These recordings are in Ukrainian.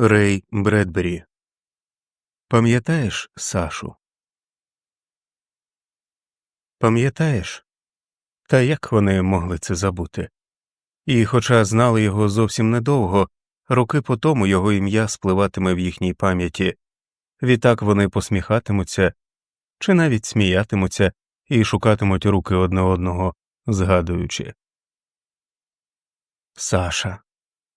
Рей Бредбері. Пам'ятаєш Сашу? Пам'ятаєш? Та як вони могли це забути? І, хоча знали його зовсім недовго, роки по тому його ім'я спливатиме в їхній пам'яті, відтак вони посміхатимуться чи навіть сміятимуться і шукатимуть руки одне одного, згадуючи. Саша,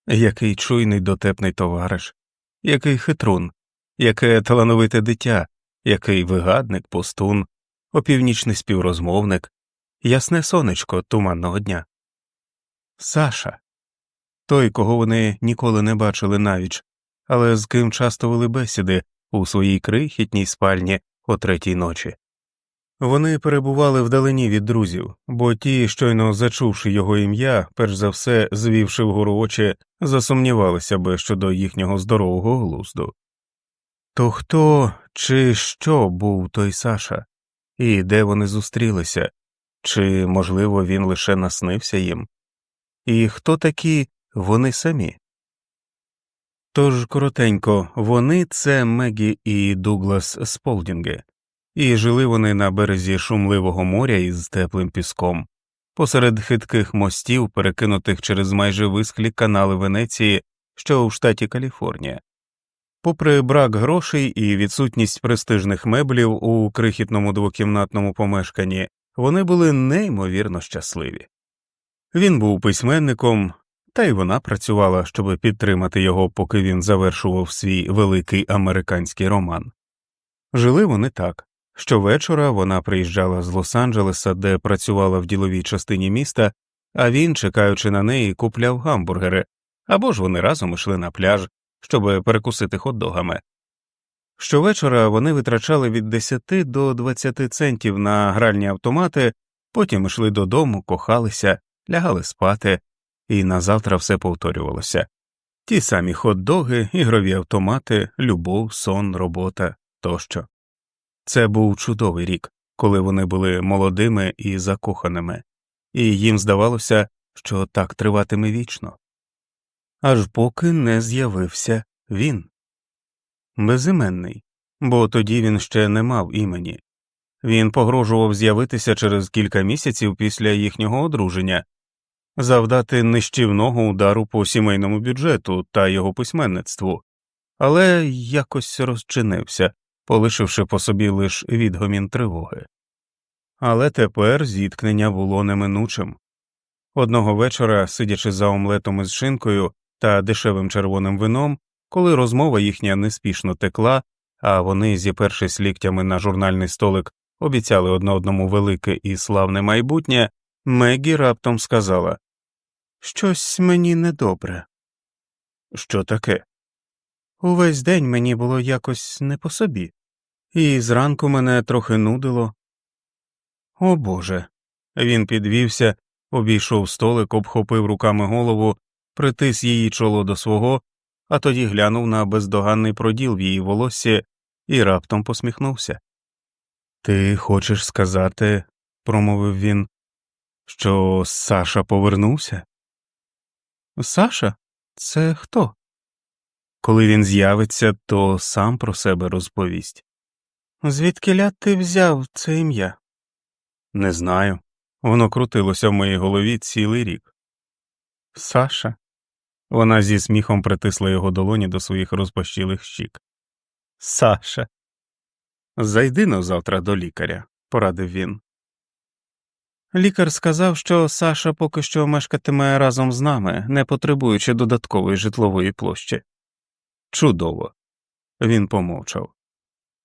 який чуйний дотепний товариш, який хитрун, яке талановите дитя, який вигадник, пустун, опівнічний співрозмовник, ясне сонечко туманного дня. Саша той, кого вони ніколи не бачили навіч, але з ким часто вели бесіди у своїй крихітній спальні о третій ночі. Вони перебували вдалині від друзів, бо ті, щойно зачувши його ім'я, перш за все, звівши вгору очі, засумнівалися би щодо їхнього здорового глузду. То хто чи що був той Саша, і де вони зустрілися, чи, можливо, він лише наснився їм? І хто такі вони самі? Тож коротенько, вони це Мегі і Дуглас Сполдінги і жили вони на березі шумливого моря із теплим піском, посеред хитких мостів, перекинутих через майже висхлі канали Венеції, що у штаті Каліфорнія. Попри брак грошей і відсутність престижних меблів у крихітному двокімнатному помешканні, вони були неймовірно щасливі. Він був письменником, та й вона працювала, щоб підтримати його, поки він завершував свій великий американський роман. Жили вони так Щовечора вона приїжджала з Лос-Анджелеса, де працювала в діловій частині міста, а він, чекаючи на неї, купляв гамбургери або ж вони разом йшли на пляж, щоб перекусити хот-догами. Щовечора вони витрачали від 10 до 20 центів на гральні автомати, потім йшли додому, кохалися, лягали спати, і назавтра все повторювалося ті самі хот-доги, ігрові автомати, любов, сон, робота тощо. Це був чудовий рік, коли вони були молодими і закоханими, і їм здавалося, що так триватиме вічно. Аж поки не з'явився він безіменний, бо тоді він ще не мав імені. Він погрожував з'явитися через кілька місяців після їхнього одруження, завдати нищівного удару по сімейному бюджету та його письменництву, але якось розчинився, полишивши по собі лиш відгомін тривоги. Але тепер зіткнення було неминучим. Одного вечора, сидячи за омлетом із шинкою та дешевим червоним вином, коли розмова їхня неспішно текла, а вони, зіпершись ліктями на журнальний столик, обіцяли одне одному велике і славне майбутнє, Мегі раптом сказала Щось мені недобре. Що таке? Увесь день мені було якось не по собі, і зранку мене трохи нудило. О Боже. Він підвівся, обійшов столик, обхопив руками голову, притис її чоло до свого, а тоді глянув на бездоганний проділ в її волоссі і раптом посміхнувся. Ти хочеш сказати, промовив він, що Саша повернувся? Саша? Це хто? Коли він з'явиться, то сам про себе розповість. Звідкиля ти взяв це ім'я? Не знаю. Воно крутилося в моїй голові цілий рік. Саша. Вона зі сміхом притисла його долоні до своїх розпощілих щік. Саша. Зайди но завтра до лікаря, порадив він. Лікар сказав, що Саша поки що мешкатиме разом з нами, не потребуючи додаткової житлової площі. Чудово. Він помовчав.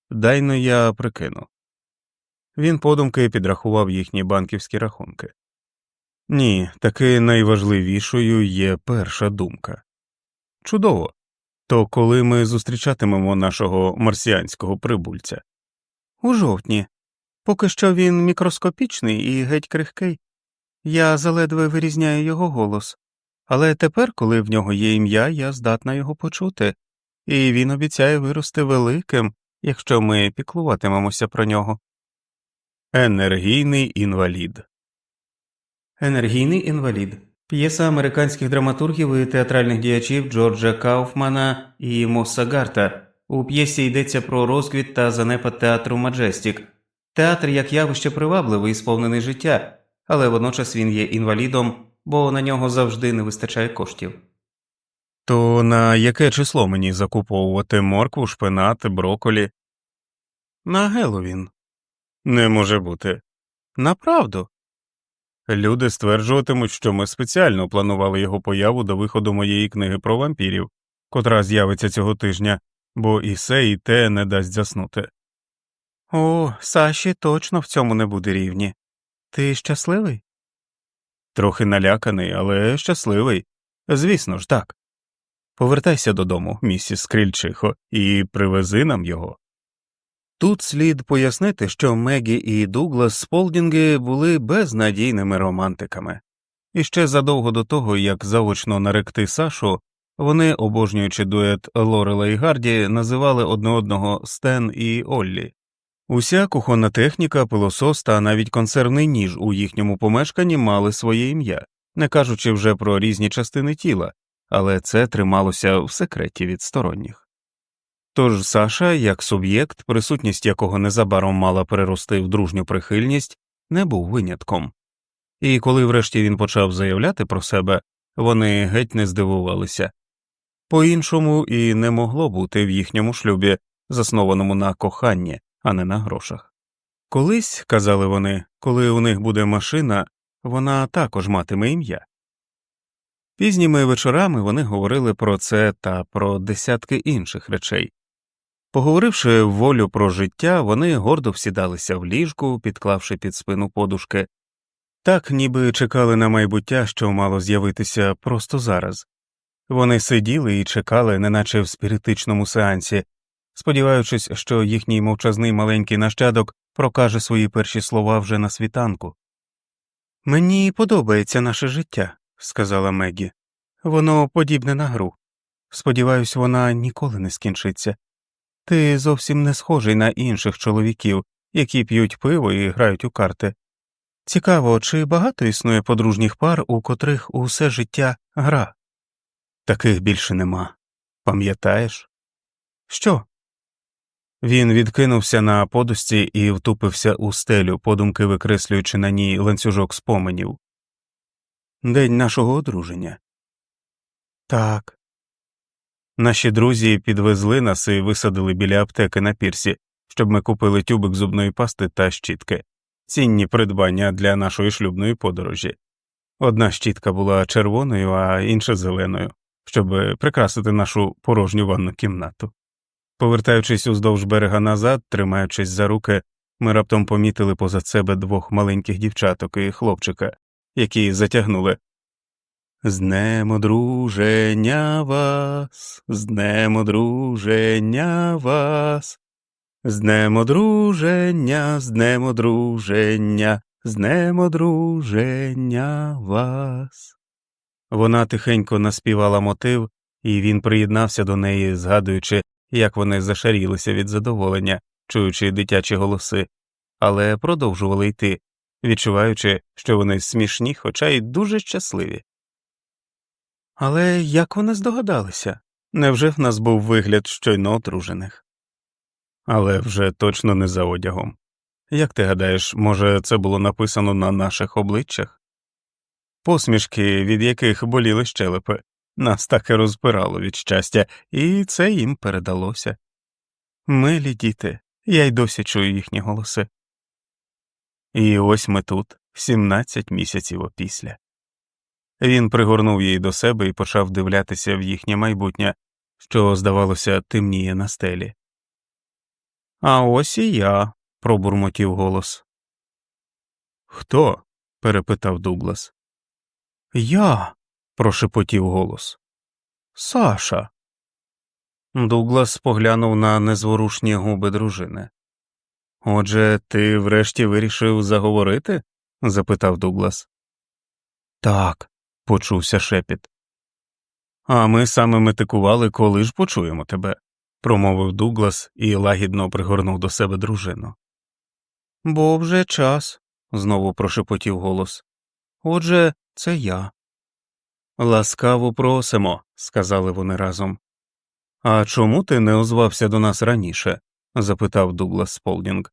Дайно я прикину. Він подумки підрахував їхні банківські рахунки. Ні, таки найважливішою є перша думка. Чудово. То коли ми зустрічатимемо нашого марсіанського прибульця? У жовтні. Поки що він мікроскопічний і геть крихкий. Я заледве вирізняю його голос, але тепер, коли в нього є ім'я, я здатна його почути, і він обіцяє вирости великим, якщо ми піклуватимемося про нього. Енергійний інвалід. Енергійний інвалід П'єса американських драматургів і театральних діячів Джорджа Кауфмана і Мосса Гарта. У п'єсі йдеться про розквіт та занепад театру Маджестік. Театр як явище привабливий і сповнений життя, але водночас він є інвалідом, бо на нього завжди не вистачає коштів. То на яке число мені закуповувати моркву, шпинат, броколі? На Геловін. Не може бути. Направду. Люди стверджуватимуть, що ми спеціально планували його появу до виходу моєї книги про вампірів, котра з'явиться цього тижня, бо і се, і те не дасть заснути. О, Саші точно в цьому не буде рівні. Ти щасливий? Трохи наляканий, але щасливий. Звісно ж, так. Повертайся додому, місіс Скрильчихо, і привези нам його. Тут слід пояснити, що Мегі і Дуглас Сполдінги були безнадійними романтиками, і ще задовго до того, як заочно наректи Сашу, вони, обожнюючи дует Лорела і Гарді, називали одне одного Стен і Оллі. Уся кухонна техніка, пилосос та навіть консервний ніж у їхньому помешканні мали своє ім'я, не кажучи вже про різні частини тіла, але це трималося в секреті від сторонніх. Тож Саша, як суб'єкт, присутність якого незабаром мала перерости в дружню прихильність, не був винятком. І коли врешті він почав заявляти про себе, вони геть не здивувалися по іншому і не могло бути в їхньому шлюбі, заснованому на коханні, а не на грошах. Колись, казали вони, коли у них буде машина, вона також матиме ім'я. Пізніми вечорами вони говорили про це та про десятки інших речей. Поговоривши волю про життя, вони гордо всідалися в ліжку, підклавши під спину подушки, так ніби чекали на майбуття, що мало з'явитися просто зараз. Вони сиділи і чекали, неначе в спіритичному сеансі, сподіваючись, що їхній мовчазний маленький нащадок прокаже свої перші слова вже на світанку. Мені подобається наше життя, сказала Мегі. Воно подібне на гру. Сподіваюсь, вона ніколи не скінчиться. Ти зовсім не схожий на інших чоловіків, які п'ють пиво і грають у карти. Цікаво, чи багато існує подружніх пар, у котрих усе життя гра? Таких більше нема. Пам'ятаєш? Що? Він відкинувся на подусті і втупився у стелю, подумки викреслюючи на ній ланцюжок споменів. День нашого одруження. Так. Наші друзі підвезли нас і висадили біля аптеки на пірсі, щоб ми купили тюбик зубної пасти та щітки, цінні придбання для нашої шлюбної подорожі. Одна щітка була червоною, а інша зеленою, щоб прикрасити нашу порожню ванну кімнату. Повертаючись уздовж берега назад, тримаючись за руки, ми раптом помітили позад себе двох маленьких дівчаток і хлопчика, які затягнули. З днем одруження вас, з днем одруження вас, з днем одруження, з днем одруження, з днем одруження вас. Вона тихенько наспівала мотив, і він приєднався до неї, згадуючи, як вони зашарілися від задоволення, чуючи дитячі голоси, але продовжували йти, відчуваючи, що вони смішні, хоча й дуже щасливі. Але як вони здогадалися? Невже в нас був вигляд щойно одружених? Але вже точно не за одягом. Як ти гадаєш, може, це було написано на наших обличчях? Посмішки, від яких боліли щелепи, нас так і розпирало від щастя, і це їм передалося. Милі діти, я й досі чую їхні голоси. І ось ми тут, сімнадцять місяців опісля. Він пригорнув її до себе і почав дивлятися в їхнє майбутнє, що, здавалося, темніє на стелі. А ось і я, пробурмотів голос. Хто? перепитав Дуглас. Я. прошепотів голос. Саша. Дуглас поглянув на незворушні губи дружини. Отже, ти врешті вирішив заговорити? запитав Дуглас. Так, почувся шепіт. А ми саме метикували, коли ж почуємо тебе, промовив Дуглас і лагідно пригорнув до себе дружину. Бо вже час, знову прошепотів голос. Отже, це я. Ласкаво просимо, сказали вони разом. А чому ти не озвався до нас раніше? запитав Дуглас Сполдінг.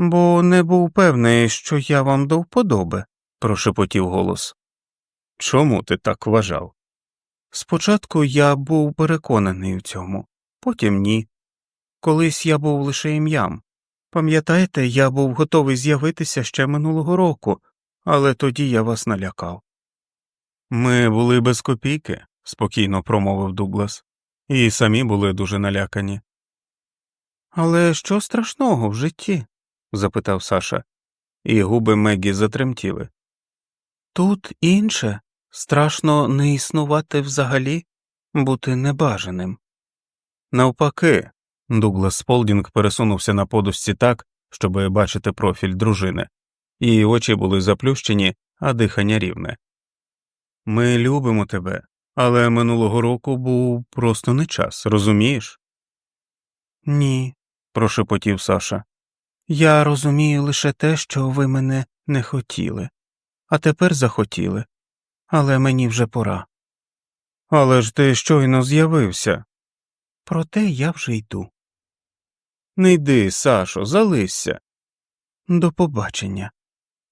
Бо не був певний, що я вам до вподоби, прошепотів голос. Чому ти так вважав? Спочатку я був переконаний у цьому, потім ні. Колись я був лише ім'ям. Пам'ятаєте, я був готовий з'явитися ще минулого року, але тоді я вас налякав. Ми були без копійки, спокійно промовив Дуглас, і самі були дуже налякані. Але що страшного в житті? Запитав Саша, і губи Мегі затремтіли. Тут інше страшно не існувати взагалі, бути небажаним. Навпаки, Дуглас Сполдінг пересунувся на подушці так, щоб бачити профіль дружини, її очі були заплющені, а дихання рівне. Ми любимо тебе, але минулого року був просто не час, розумієш? Ні, прошепотів Саша. Я розумію лише те, що ви мене не хотіли, а тепер захотіли, але мені вже пора. Але ж ти щойно з'явився. Проте я вже йду. Не йди, Сашо, залишся. До побачення.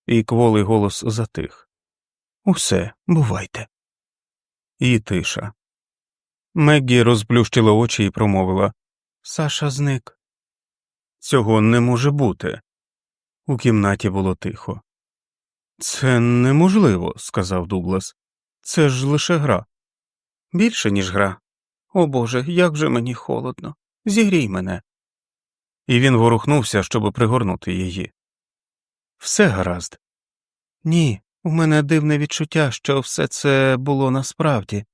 І кволий голос затих. Усе, бувайте. І тиша. Меггі розплющила очі і промовила Саша зник. Цього не може бути. У кімнаті було тихо. Це неможливо, сказав Дуглас. Це ж лише гра. Більше, ніж гра. О Боже, як же мені холодно. Зігрій мене. І він ворухнувся, щоб пригорнути її. Все гаразд. Ні, у мене дивне відчуття, що все це було насправді.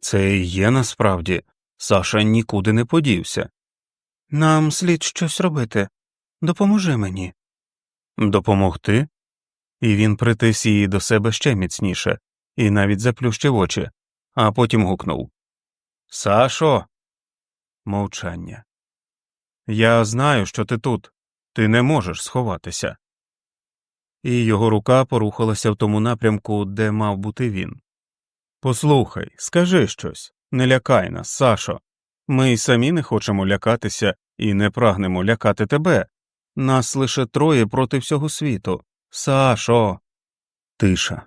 Це і є насправді. Саша нікуди не подівся. Нам слід щось робити. Допоможи мені. Допомогти? І він притис її до себе ще міцніше і навіть заплющив очі, а потім гукнув Сашо. Мовчання. Я знаю, що ти тут. Ти не можеш сховатися. І його рука порухалася в тому напрямку, де мав бути він. Послухай, скажи щось, не лякай нас, Сашо. Ми й самі не хочемо лякатися і не прагнемо лякати тебе. Нас лише троє проти всього світу. Сашо. Тиша.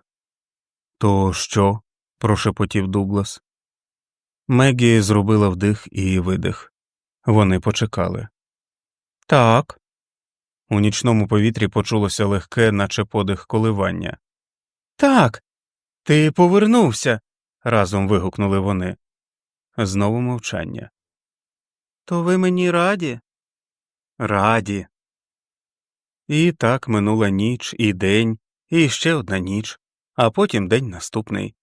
То що? прошепотів Дуглас. Мегі зробила вдих і видих. Вони почекали. Так. У нічному повітрі почулося легке, наче подих коливання. Так, ти повернувся. разом вигукнули вони. Знову мовчання. То ви мені раді? Раді. І так минула ніч, і день, і ще одна ніч, а потім день наступний.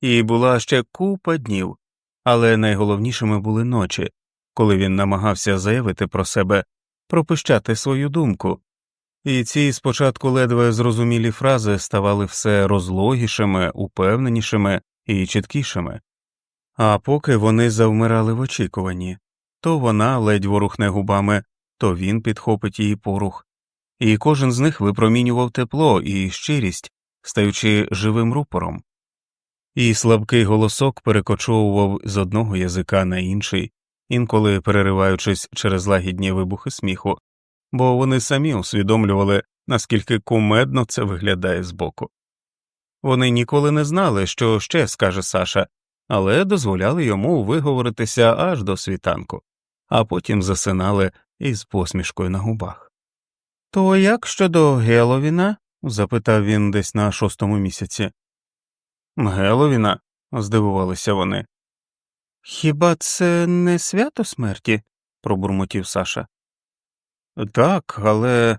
І була ще купа днів, але найголовнішими були ночі, коли він намагався заявити про себе, пропищати свою думку, і ці спочатку ледве зрозумілі фрази ставали все розлогішими, упевненішими і чіткішими, а поки вони завмирали в очікуванні то вона ледь ворухне губами, то він підхопить її порух, і кожен з них випромінював тепло і щирість, стаючи живим рупором. І слабкий голосок перекочовував з одного язика на інший, інколи перериваючись через лагідні вибухи сміху, бо вони самі усвідомлювали, наскільки кумедно це виглядає збоку. Вони ніколи не знали, що ще скаже Саша, але дозволяли йому виговоритися аж до світанку, а потім засинали із посмішкою на губах. То як щодо Геловіна? запитав він десь на шостому місяці. Геловіна? здивувалися вони. Хіба це не свято смерті? пробурмотів Саша. Так, але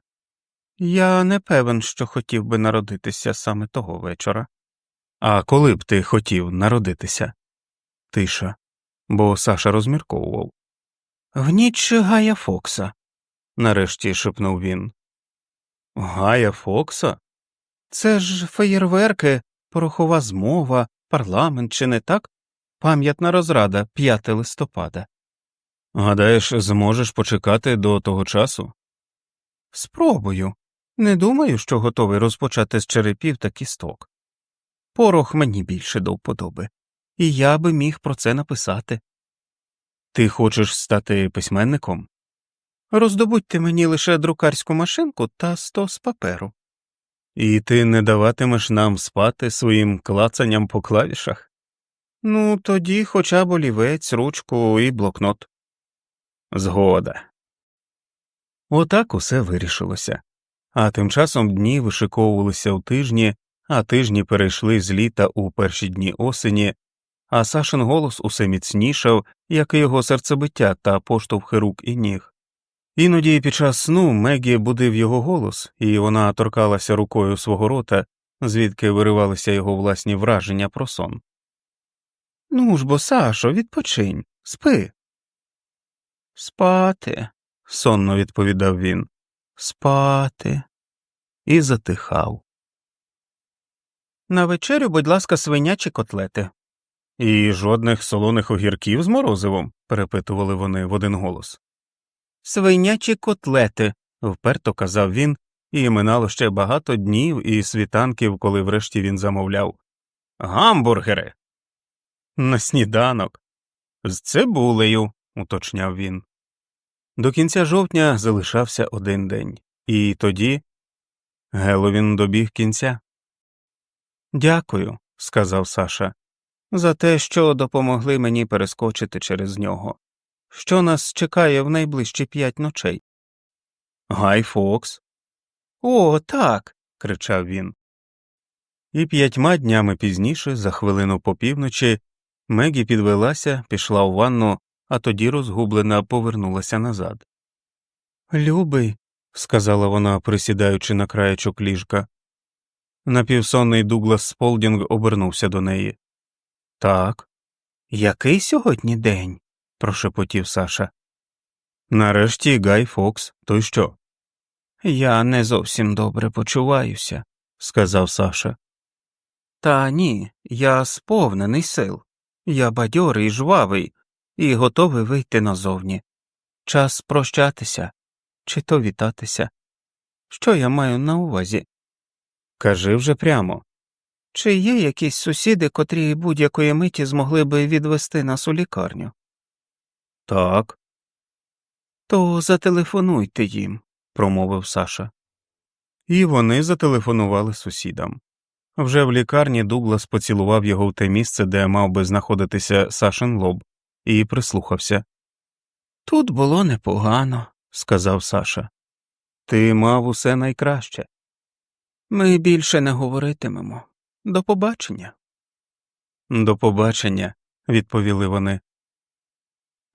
я не певен, що хотів би народитися саме того вечора. А коли б ти хотів народитися? Тиша, бо Саша розмірковував. В ніч Гая Фокса, нарешті шепнув він. Гая Фокса? Це ж феєрверки, порохова змова, парламент, чи не так? Пам'ятна розрада 5 листопада. Гадаєш, зможеш почекати до того часу? Спробую. Не думаю, що готовий розпочати з черепів та кісток. Порох мені більше до вподоби, і я би міг про це написати. Ти хочеш стати письменником? Роздобудьте мені лише друкарську машинку та стос паперу. І ти не даватимеш нам спати своїм клацанням по клавішах? Ну, тоді хоча б олівець, ручку і блокнот. Згода. Отак усе вирішилося. А тим часом дні вишиковувалися у тижні, а тижні перейшли з літа у перші дні осені, а Сашин голос усе міцнішав, як і його серцебиття та поштовхи рук і ніг. Іноді під час сну Мегі будив його голос, і вона торкалася рукою свого рота, звідки виривалися його власні враження про сон. Ну ж бо, Сашо, відпочинь, спи. Спати, сонно відповідав він, спати. І затихав. На вечерю, будь ласка, свинячі котлети. І жодних солоних огірків з морозивом? перепитували вони в один голос. Свинячі котлети, вперто казав він, і минало ще багато днів і світанків, коли врешті він замовляв. Гамбургери. На сніданок. З цибулею, уточняв він. До кінця жовтня залишався один день, і тоді Геловін добіг кінця. Дякую, сказав Саша, за те, що допомогли мені перескочити через нього. Що нас чекає в найближчі п'ять ночей? Гай Фокс. О, так. кричав він. І п'ятьма днями пізніше, за хвилину по півночі, Мегі підвелася, пішла у ванну, а тоді розгублена повернулася назад. Любий, сказала вона, присідаючи на краєчок ліжка. Напівсонний Дуглас Сполдінг обернувся до неї. Так. Який сьогодні день? прошепотів Саша. Нарешті Гай Фокс, то й що? Я не зовсім добре почуваюся, сказав Саша. Та ні, я сповнений сил. Я бадьорий, жвавий і готовий вийти назовні. Час прощатися чи то вітатися. Що я маю на увазі? Кажи вже прямо. Чи є якісь сусіди, котрі будь-якої миті змогли би відвести нас у лікарню? Так. То зателефонуйте їм, промовив Саша. І вони зателефонували сусідам. Вже в лікарні Дуглас поцілував його в те місце, де мав би знаходитися Сашин лоб, і прислухався. Тут було непогано, сказав Саша. Ти мав усе найкраще. Ми більше не говоритимемо. До побачення. До побачення, відповіли вони.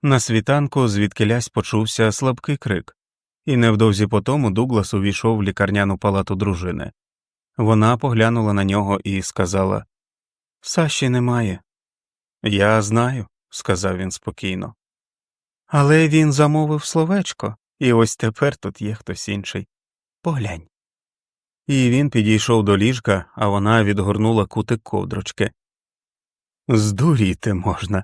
На світанку звідкилясь почувся слабкий крик, і невдовзі по тому Дуглас увійшов в лікарняну палату дружини. Вона поглянула на нього і сказала Саші немає. Я знаю, сказав він спокійно. Але він замовив словечко, і ось тепер тут є хтось інший. Поглянь. І він підійшов до ліжка, а вона відгорнула кутик ковдрочки. Здуріти можна.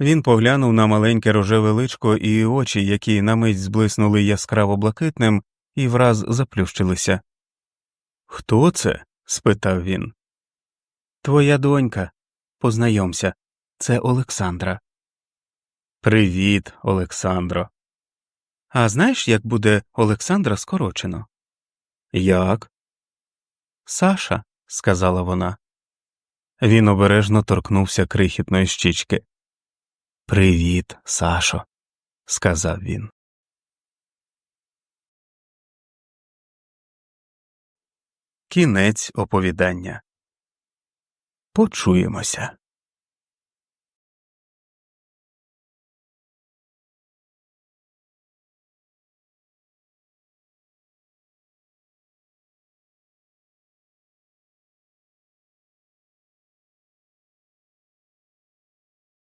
Він поглянув на маленьке рожеве личко і очі, які на мить зблиснули яскраво блакитним, і враз заплющилися. Хто це? спитав він. Твоя донька. Познайомся, це Олександра. Привіт, Олександро. А знаєш, як буде Олександра скорочено? Як? Саша, сказала вона. Він обережно торкнувся крихітної щічки. Привіт, Сашо, сказав він. Кінець оповідання. Почуємося.